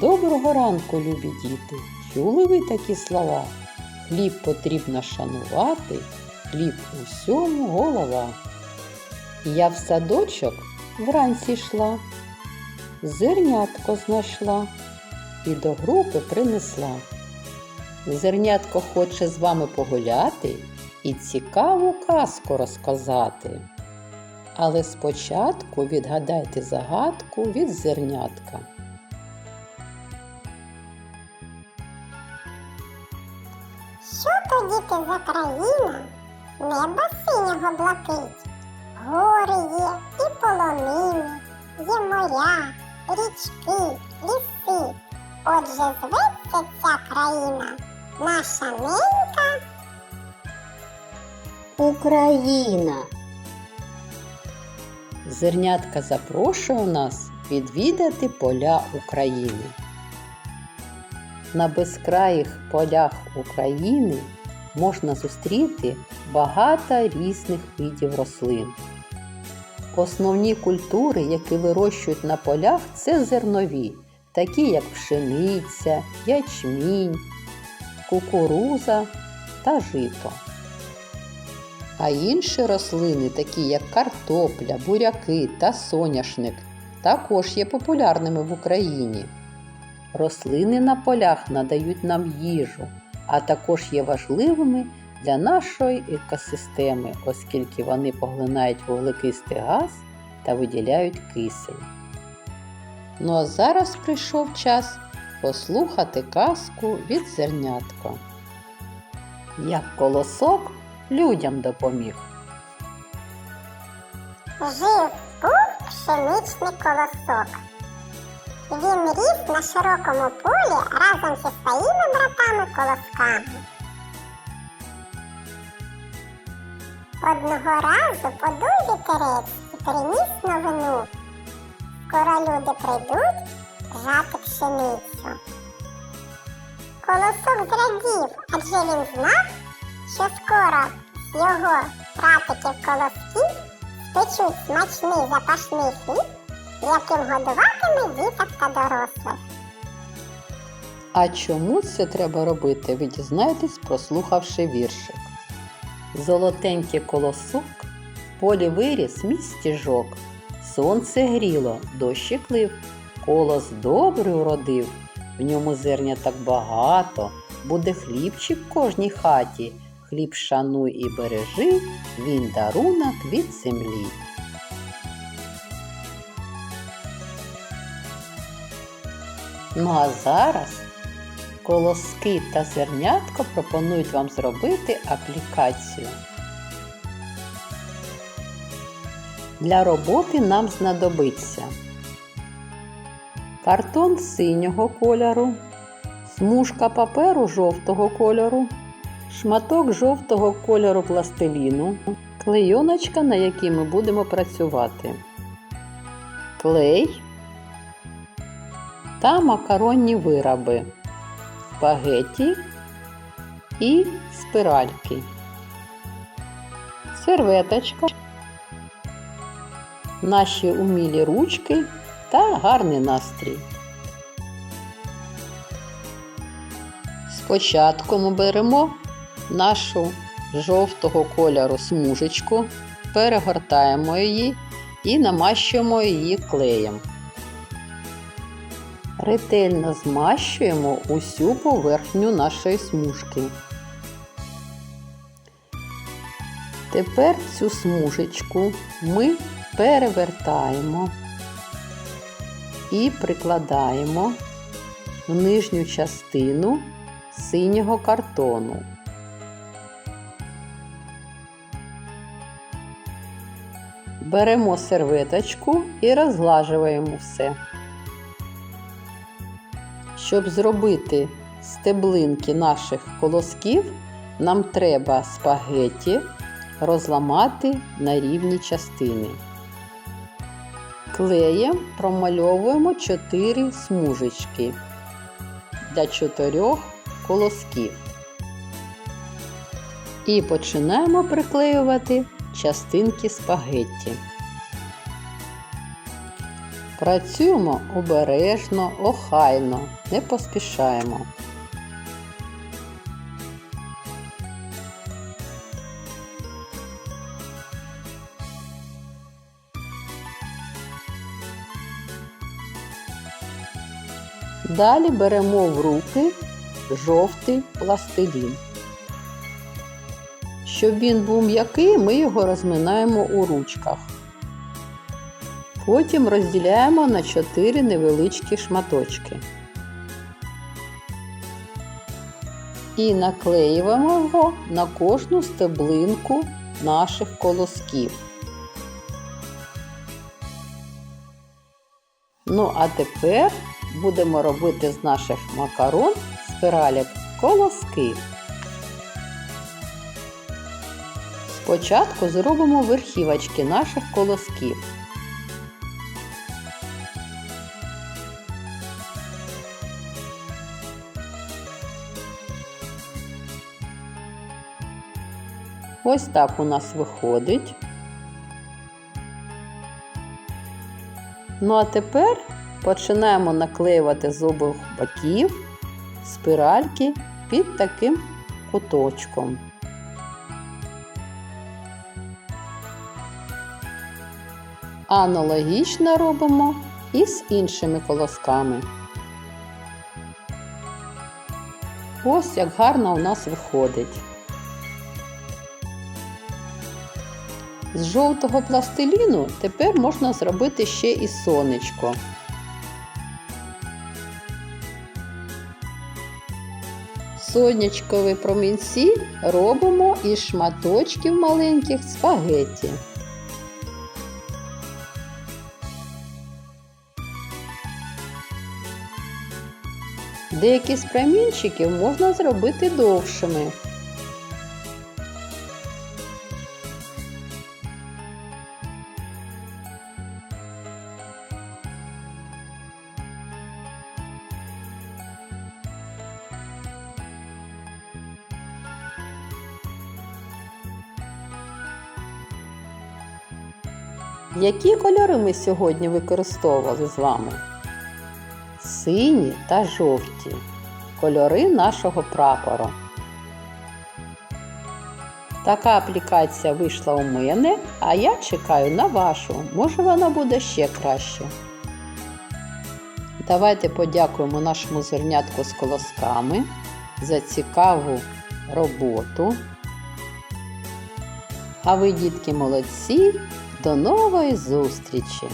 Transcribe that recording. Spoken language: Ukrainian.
Доброго ранку, любі діти! Чули ви такі слова? Хліб потрібно шанувати, хліб усьому голова. Я в садочок вранці йшла, зернятко знайшла і до групи принесла. Зернятко хоче з вами погуляти і цікаву казку розказати. Але спочатку відгадайте загадку від зернятка. Що то діти за країна? Небо синього блакить. Гори є і полонини, є моря, річки, ліси. Отже, зветься ця країна наша ненька Україна. Зернятка запрошує нас відвідати поля України. На безкраїх полях України можна зустріти багато різних видів рослин. Основні культури, які вирощують на полях, це зернові, такі як пшениця, ячмінь, кукуруза та жито. А інші рослини, такі як картопля, буряки та соняшник, також є популярними в Україні. Рослини на полях надають нам їжу, а також є важливими для нашої екосистеми, оскільки вони поглинають вуглекислий газ та виділяють кисень. Ну а зараз прийшов час послухати казку від зернятко. Як колосок людям допоміг. жив був пшеничний колосок. Він ріс на широкому полі разом зі своїми братами колосками. Одного разу подув вітерець і приніс новину. Скоро люди прийдуть жати пшеницю. Колосок зрадів, адже він знав, що скоро його братиків колосків спечуть смачний запашний хліб, яким годуватиме діток та дорослих. А чому це треба робити, ви дізнаєтесь, прослухавши віршик. Золотенький колосок в полі виріс мій стіжок. Сонце гріло, дощик лив, колос добрий уродив, в ньому зерня так багато, буде хлібчик в кожній хаті. Хліб шануй і бережи, він дарунок від землі. Ну а зараз колоски та зернятко пропонують вам зробити аплікацію. Для роботи нам знадобиться картон синього кольору, смужка паперу жовтого кольору, шматок жовтого кольору пластиліну, клейоночка, на якій ми будемо працювати, клей та макаронні вироби, спагеті і спиральки, серветочка, наші умілі ручки та гарний настрій. Спочатку ми беремо нашу жовтого кольору смужечку, перегортаємо її і намащуємо її клеєм. Ретельно змащуємо усю поверхню нашої смужки. Тепер цю смужечку ми перевертаємо і прикладаємо в нижню частину синього картону. Беремо серветочку і розглажуємо все. Щоб зробити стеблинки наших колосків, нам треба спагетті розламати на рівні частини. Клеєм промальовуємо 4 смужечки для 4 колосків. І починаємо приклеювати частинки спагетті. Працюємо обережно, охайно, не поспішаємо. Далі беремо в руки жовтий пластилін. Щоб він був м'який, ми його розминаємо у ручках. Потім розділяємо на 4 невеличкі шматочки. І наклеюємо його на кожну стеблинку наших колосків. Ну, а тепер будемо робити з наших макарон спиралік колоски. Спочатку зробимо верхівочки наших колосків. Ось так у нас виходить. Ну а тепер починаємо наклеювати з обох боків спиральки під таким куточком. Аналогічно робимо і з іншими колосками. Ось як гарно у нас виходить. З жовтого пластиліну тепер можна зробити ще і сонечко. Сонячкові промінці робимо із шматочків маленьких спагетті. Деякі з промінчиків можна зробити довшими. Які кольори ми сьогодні використовували з вами? Сині та жовті кольори нашого прапора. Така аплікація вийшла у мене, а я чекаю на вашу. Може вона буде ще краще. Давайте подякуємо нашому зернятку з колосками за цікаву роботу. А ви, дітки, молодці! До нової зустрічі!